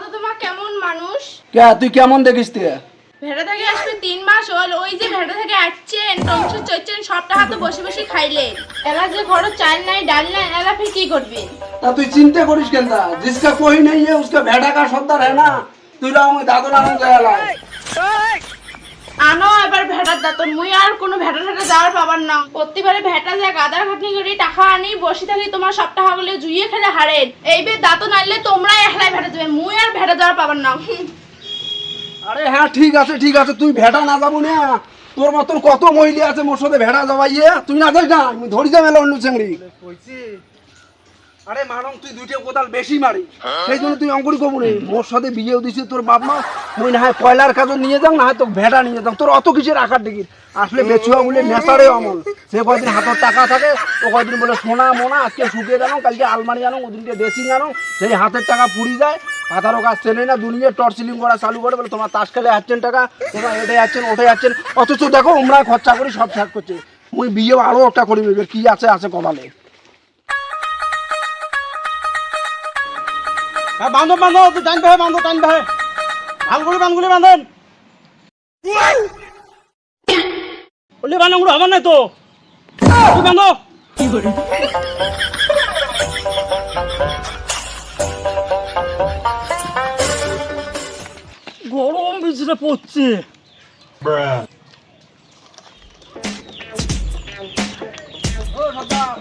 তো তোমার কেমন মানুষ কে তুই কেমন দেখিস তুই ভেড়া থেকে আসবে তিন মাস হল ওই যে ভেড়া থেকে আসছেন টংস চড়ছেন সব টাকা তো বসে বসে খাইলে এলা যে ঘরে চাল নাই ডাল নাই এলা ফির কি করবেন তা তুই চিন্তা করিস কেন তা जिसका कोई नहीं है उसका भेड़ा का सौदा है ना তুই রাম দাদু নানু গেলা আনো এবার ভেড়ার দাতন মুই আর কোনো ভেড়া ঠেটা যাওয়ার পাবার না। প্রতিবারে ভেটা যায় গাদার খাটনি করি টাকা আনি বসে থাকি তোমার সব টাকা গুলো জুইয়ে খেলে হারেন। এইবার দাতন আনলে তোমরাই একলাই ভেটা যাবেন মুই আর ভেটা যাওয়ার পাবার না। আরে হ্যাঁ ঠিক আছে ঠিক আছে তুই ভেড়া না যাব না। তোর মতন কত মহিলা আছে মোর সাথে ভেড়া জবাইয়ে তুই না যাস না আমি ধরি যাবে অন্য চেংড়ি। কইছি আরে মানং তুই দুইটা কোদাল বেশি মারি সেই জন্য তুই অঙ্কুরি কবু নেই মোর সাথে বিয়েও দিছিস তোর বাপ মা। মুই না হয় কয়লার কাজও নিয়ে যাও না হয় তো ভেড়া নিয়ে যাও। তোর অত রাখার দিকে আসলে বেচুয়া বলে নেশারে অমল। সে কয়দিন হাতের টাকা থাকে ও কয়দিন বলে সোনা মোনা আজকে শুকিয়ে জানো কালকে আলমারি আনো ওদিনকে ড্রেসিং আনো সেই হাতের টাকা পুড়ি যায় পাতারও কাজ চেনে না দুনিয়া টর্চ সিলিং করা চালু করে বলে তোমার তাস খেলে আসছেন টাকা তোমার এটাই আসছেন ওটাই আসছেন অথচ দেখো আমরা খরচা করি সব শেষ করছে। মুই বিয়ে আরও একটা করি কি আছে আছে কপালে। বান্ধব বান্ধব টানবে হয় বান্ধব টানবে হয় ভালো করে বানগুলি বাঁধেন ওলি বান্ধবগুলো আমার নাই তো। তুই বান্ধব গরম বিছরে পড়ছে। ও সর্দার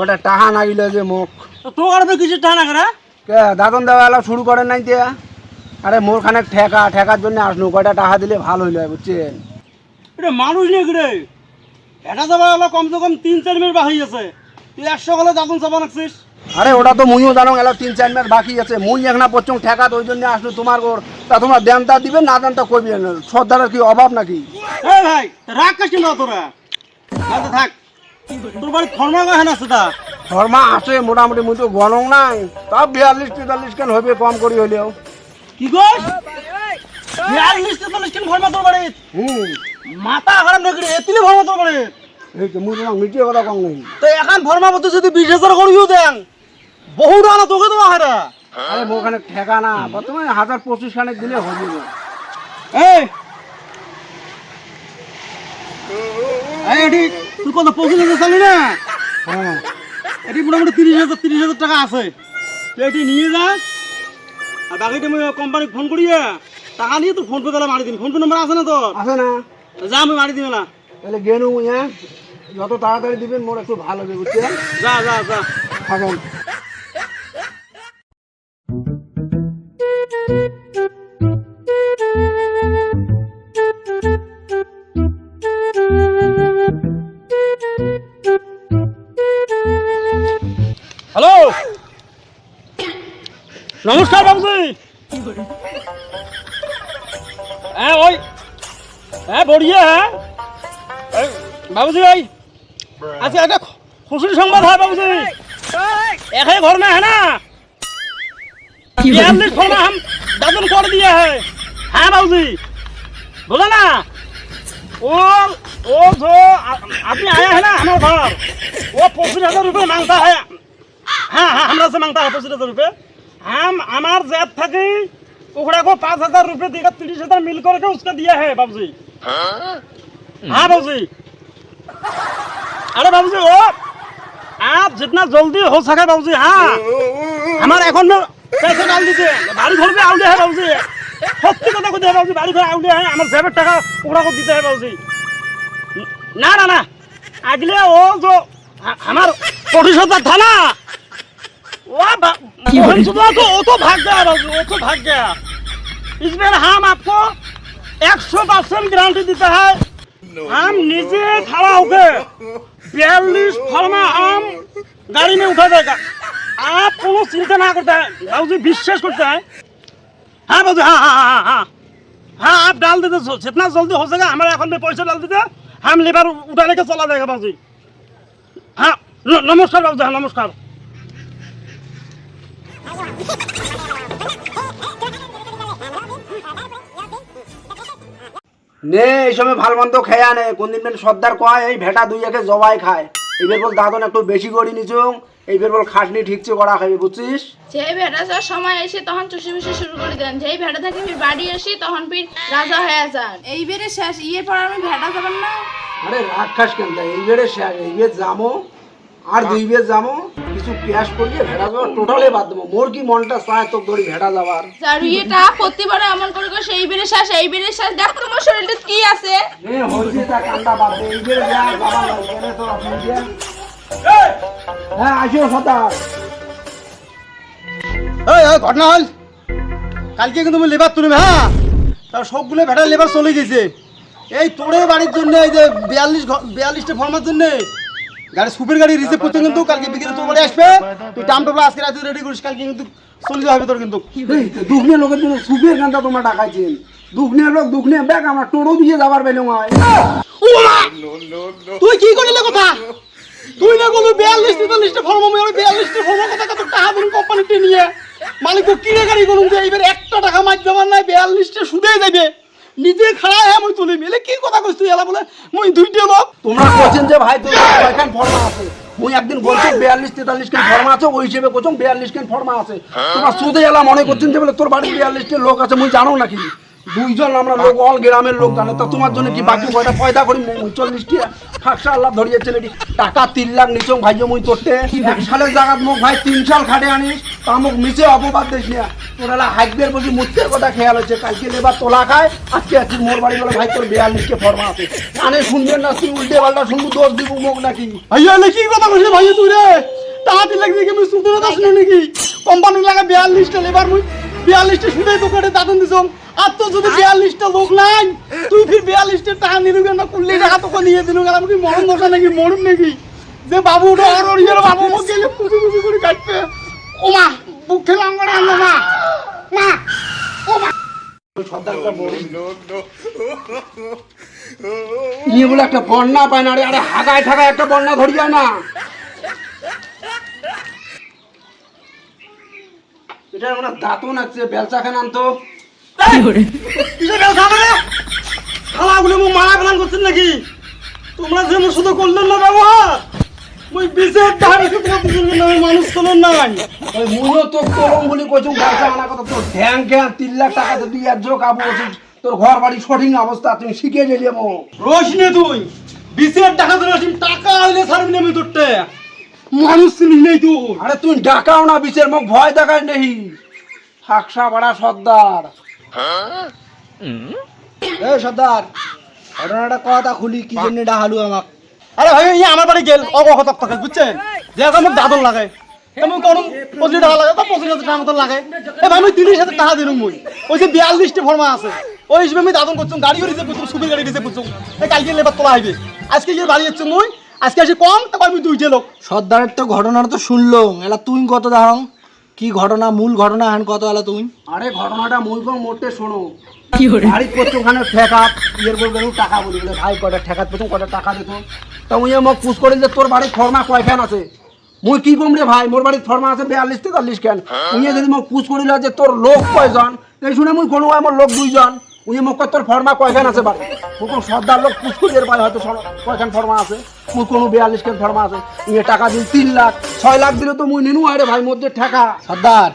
ওটা টাহা নাগিলে যে মুখ। তো আর কিছু টানা করে কে দাদন দেওয়া শুরু করেন নাই দিয়া আরে মোর খানে ঠেকা ঠেকার জন্য আসনু কয়টা টাকা দিলে ভালো হইল বুঝছেন? এটা মানুষ নেই রে এটা যাবা হলো কমসে কম তিন চার মিনিট বাকি আছে। তুই একশো গেলে দাদন চাবা রাখছিস আরে ওটা তো মুইও জানো এলা তিন চার মাস বাকি আছে। মুই এখানে পচং ঠেকা ওই জন্য আসনু তোমার গোর তা তোমার দেন তা দিবেন না দেন তা করবেন সর্দারের কি অভাব নাকি? এই ভাই রাগ কাশি না তোরা? আচ্ছা থাক। তোর বাড়ি ফর্মা আছে তা? শর্মা আছে মোটামুটি মুই তো গণং নাই। তা বিয়াল্লিশ তেতাল্লিশ কেন হবে কম করি হইলেও। কি গোস বিয়াল্লিশ তেতাল্লিশ কিন ফর্মা তোর বাড়ি হুম। মাথা খারাপ নাকি রে এতিলে ফর্মা তোর বাড়ি এই তো মুই তোমার মিটিয়ে কথা কম নেই। তো এখন ফর্মা মতো যদি বিশ হাজার করিও দেন বহু টাকা তোকে দেওয়া হয় আরে মোর খানে ঠেকা না বর্তমানে হাজার পঁচিশ খানে দিলে এই এই এটি তুই কত পঁচিশ হাজার চালি না? হ্যাঁ। এটি মোটামুটি তিরিশ হাজার তিরিশ হাজার টাকা আছে। তুই এটি নিয়ে যাস আর বাকিটা আমি কোম্পানিকে ফোন করিয়ে টাকা নিয়ে তোর ফোন পে গেলে মারি দিন ফোন পে নাম্বার আছে না তোর? আছে না। যা আমি মারি দিবে না তাহলে গেনু হ্যাঁ? যত তাড়াতাড়ি দিবেন মোর একটু ভালো হবে বুঝছেন যা যা যা। থাকেন। নমস্কার বাবুজি হ্যাঁ ওই হ্যাঁ বড়িয়ে হ্যাঁ এই, বাবুজি ওই আচ্ছা একটা খুশির সংবাদ হয় বাবুজি একাই घर में है ना बयालीस फॉर्मा हम दादन कर दिए है हाँ बाबूजी बोला ना वो वो जो आ- आदमी आया है ना हमारे घर वो पच्चीस हजार रुपये मांगता है हाँ हाँ हमरा से मांगता है पच्चीस हजार रुपये हम हमार जात थकी उकड़ा को पाँच हजार रुपये देगा तीस हजार मिल करके उसका दिया है बाबूजी हाँ बाबूजी अरे बाबूजी वो आप जितना जल्दी हो सके बाबूजी हाँ हमारे अकाउंट में पैसे डाल दीजिए बाड़ी घर में आउले है बाबूजी সত্যি কথা কইতে বাবুজি বাড়ি ঘরে আউলে হ্যাঁ আমার জেবের টাকা ওরা করে দিতে হয় বাবুজি না না না আগলে ও जो ह- हमार परिषद था ना वो बा- मोहन सुबह तो वो तो भाग गया बाबू वो तो भाग गया इस बार हम आपको एक सौ परसेंट गारंटी देते हैं हम नीचे खड़ा होके बयालीस फर्मा हम गाड़ी में उठा देगा आप कोनो चिंता ना करते हैं बाबूजी विश्वास करते हैं हाँ बाबू हाँ हाँ हाँ हाँ हाँ आप डाल देते सो- जितना जल्दी हो सके हमारे अकाउंट में पैसा डाल देते हम लेबर उठा लेके चला जाएगा बाबूजी हाँ न- नमस्कार बाबूजी हाँ नमस्कार নে এই সময় ভালো মন্দ খেয়া নে কোন দিন সর্দার কয় এই ভেটা দুই একে জবাই খায়। এইবার বল দাদন একটু বেশি করে নিচুং এইবার বল খাটনি ঠিকছে করা খাবি বুঝছিস? যেই ভেটা যাওয়ার সময় এসে তখন চুষি ফুসি শুরু করে দেন। যেই ভেটা থেকে ফির বাড়ি আসি তখন ফির রাজা হয়ে যান। এইবারে শেষ ইয়ের পর আমি ভেটা যাবেন না। আরে রাক্ষাস কেন তাই এইবারে শেষ এইবার যাব আর দুই বের যাব কিছু ক্যাশ করিয়ে ভেড়া যাওয়ার টোটালে বাদ দেবো। মোর কি মনটা চায় তোর ধরি ভেড়া যাওয়ার প্রতিবারে এমন করে করে সেই বেড়ে শেষ এই বেড়ে শেষ দেখ তোমার শরীরটা কি আছে। এ হয়েছে তা কান্ডা বাদ দে এইবারে যা যাবার লাগবে তো আপনি যে হ্যাঁ আসিও সতার। এই এই ঘটনা হল কালকে কিন্তু আমি লেবার তুলিম হ্যাঁ? তার সবগুলো ভেড়া লেবার চলে গেছে। এই তোরে বাড়ির জন্য এই যে বিয়াল্লিশ বিয়াল্লিশটা ফর্মার জন্য গাড়ি সুপের গাড়ি রিসিভ করতে কিন্তু কালকে বিকেলে তোর বাড়ি আসবে। তুই টাম টোপলা আজকে রাতে রেডি করিস কালকে কিন্তু চলে হবে তোর কিন্তু। দুখনে লোকের জন্য সুপের গানটা তোমরা ডাকাইছেন। দুখনে লোক দুখনে ব্যাগ আমার টোটো দিয়ে যাবার হয়। তুই কি করিলে কথা? তুই না কোনো বিয়াল্লিশ তেতাল্লিশটা ফর্ম আমি ওই বিয়াল্লিশটা ফর্ম কথা কত টাকা দিন কোম্পানিতে নিয়ে। মালিক তো কিনে গাড়ি করুন যে এইবার একটা টাকা মাছ যাবার নাই বিয়াল্লিশটা সুদে যাবে নিজে খাড়া হ্যাঁ মই তুলি মিলে কি কথা কইছ তুই, এলা বলে, মই দুইটা লোক। তোমরা কইছেন যে, ভাই তুই কয়খান ফর্মা আছে? মুই একদিন বলছি, বিয়াল্লিশ তেতাল্লিশ কেন ফর্মা আছে, ওই হিসেবে কইছম বিয়াল্লিশ কেন ফর্মা আছে। তোমরা সুদে এলা মনে করছেন যে, বলে তোর বাড়ি বিয়াল্লিশ কেন লোক আছে, মুই জানো নাকি? দুইজন আমরা লোক অল গ্রামের লোক জানে। তা তোমার জন্য কি বাকি কয়টা পয়দা করি মুই চল্লিশ টি ফাঁকশা আল্লাহ ধরিয়েছেন এটি টাকা তিন লাখ নিচং ভাইও মুই তোরতে। এক সালের জায়গাত মুখ ভাই তিন সাল খাটে আনিস, তা মুখ মিছে অপবাদ দিস না। তোর এলা হাইকবের বলছি মুত্তের কথা খেয়াল হচ্ছে। কালকে লেবার তোলা খায়, আজকে আজকে মোর বাড়ি বলে ভাই তোর বিয়াল্লিশ কে ফর্মা আছে। কানে শুনবেন না, তুই উল্টে পাল্টা শুনব, দোষ দিব মুখ নাকি। ভাইয়া কি কথা কইছ ভাইয়া তুই রে? টাকা লাগছে কি? আমি সুদের কথা শুনি নাকি? কোম্পানি লাগা বিয়াল্লিশটা লেবার মুই বিয়াল্লিশটা সুদে দোকানে দাদন দিছম আর তো যদি বিয়াল্লিশটা লোক নাই, তুই ফির বিয়াল্লিশটা টাকা নিরু কেন? কুল্লি টাকা তোকে নিয়ে দিলু গেল আমি কি মরণ বসা নাকি? মরুন নাকি? যে বাবু ওটা আর ওর ইয়ের বাবু মুখ গেলে কুচু কুচু করে কাটবে। ও মা, বুক করে আনলো, মা। মা সর্দারটা বড় ইয়ে বলে একটা বন্যা পায় না রে, আরে হাগায় ঠাগায় একটা বন্যা ধরি যায় না। এটা মানে দাঁতও নাচছে বেলচা খান আনতো ব্যবসা করে? খালাগুলো মুখ মারা প্ল্যান করছেন নাকি? তোমরা যে মোর শুধু করলেন না ব্যবহার? ওই বিশেষ ধারে তোমার বুঝলেন না মানুষ করলেন নাই। ওই মুলো তো কলম বলি কচুম বেলচা আনা কথা তোর ধ্যান জ্ঞান তিন লাখ টাকা তো তুই আর যোগ আবু তোর ঘর বাড়ি সঠিক অবস্থা তুমি শিখে গেলি মো রোশ নে তুই বিশেষ টাকা ধরে টাকা হইলে ছাড়বি না আমি তোরতে মানুষ নেই তুই আরে তুই ডাকাও না বিচের মুখ ভয় দেখায় নেই। ফাকসা বাড়া সর্দার। এ সর্দার ঘটনাটা কথা খুলি কি জন্য ডাহালু আমাক? আরে ভাই ইয়ে আমার বাড়ি গেল। অগহত থাকে বুঝছেন? যে এখন মোক দাদন লাগে। তেমন কোন পঁচিশ টাকা লাগে বা পঁচিশ হাজার টাকা মতন লাগে। এ ভাই আমি তিরিশ হাজার টাকা দিলাম মই। ওই যে বিয়াল্লিশটি ফর্মা আছে। ওই হিসেবে আমি দাদন করছুম গাড়িও রিজেভ করছুম সুবির গাড়ি রিজেভ করছুম। এই কালকে লেবার তোলা হইবে। আজকে গিয়ে বাড়ি যাচ্ছি মই আজকে আসি কম তারপর আমি দুইটা লোক। সর্দারের তো ঘটনাটা তো শুনলো এলা তুই কত দাঁড়াও? কি ঘটনা? মূল ঘটনা হান কত এলা তুই? আরে ঘটনাটা মুই কম মোটে শোনো। বাড়ি করছ ওখানে ঠেকা ইয়ের বলবেন টাকা বলি বলে ভাই কটা ঠেকাত পেতো কটা টাকা দিত তা। মুই মোক পুষ করে যে তোর বাড়ির ফর্মা কয় ফ্যান আছে? মুই কি কম রে ভাই? মোর বাড়ির ফর্মা আছে বিয়াল্লিশ তেতাল্লিশ ক্যান উনি যদি মোক পুষ করিল যে তোর লোক কয়জন? এই শুনে মুই কোনো আমার লোক দুইজন। উনি মোক কয় তোর ফর্মা কয় ফ্যান আছে বাড়ি মুখ সর্দার লোক পুষ করিয়ে পাই হয়তো কয়খান ফর্মা আছে? মুই কোনো বিয়াল্লিশ ক্যান ফর্মা আছে? উনি টাকা দিল তিন লাখ, ছয় লাখ দিলে তো মুই নিনু আরে ভাই মধ্যে ঠেকা। সর্দার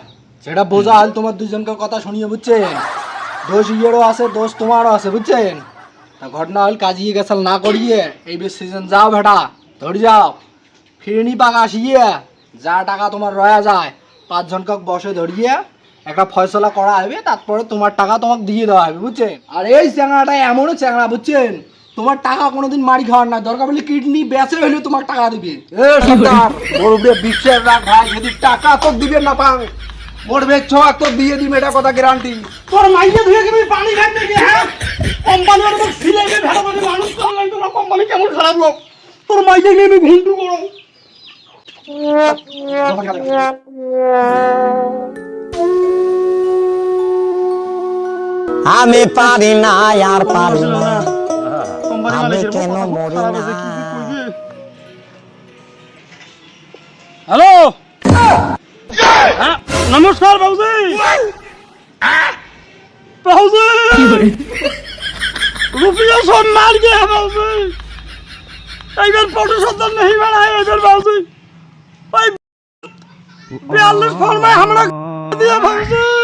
সেটা বোঝা হল তোমার দুজনকার কথা শুনিয়ে বুঝছেন? দোষ ইয়েরও আছে, দোষ তোমারও আছে, বুঝছেন? ঘটনা হল কাজিয়ে গেছাল না করিয়ে, এই বেশ সিজন যাও ভেটা ধরে যাও। ফিরনি পাক আসিয়ে যা টাকা তোমার রয়া যায় পাঁচজনকে বসে ধরিয়ে একটা ফয়সলা করা হবে তারপরে তোমার টাকা তোমাকে দিয়ে দেওয়া হবে বুঝছেন? আর এই চ্যাংড়াটা এমনও চ্যাংড়া, বুঝছেন? তোমার টাকা কোনোদিন মারি খাওয়ার না, দরকার বলে কিডনি বেচে হলেও তোমার টাকা দিবে। এ বিশ্বের রাখ ভাই, যদি টাকা তো দিবে না পাং মরবে ছ তো দিয়ে দিবে, এটা কথা গ্যারান্টি তোর মাইকে ধুয়ে কি পানি খাই নাকি হ্যাঁ? কোম্পানি সিলেটে ভেড়া মানে মানুষ করলেন তোমরা কোম্পানি কেমন খারাপ লোক? তোর মাইকে নিয়ে আমি করো। আমি পারি না আর পারি না। আমি কেন মরি না? হ্যালো? হ্যাঁ, নমস্কার বাবুজি। বাবুজি। রুপিয়া সম্মান গে বাবুজি? এইবার ফটো সন্তান নেই বাড়ায় এইবার বাবুজি। ওই বিয়াল্লিশ ফর্মায় আমরা দিয়া বাবুজি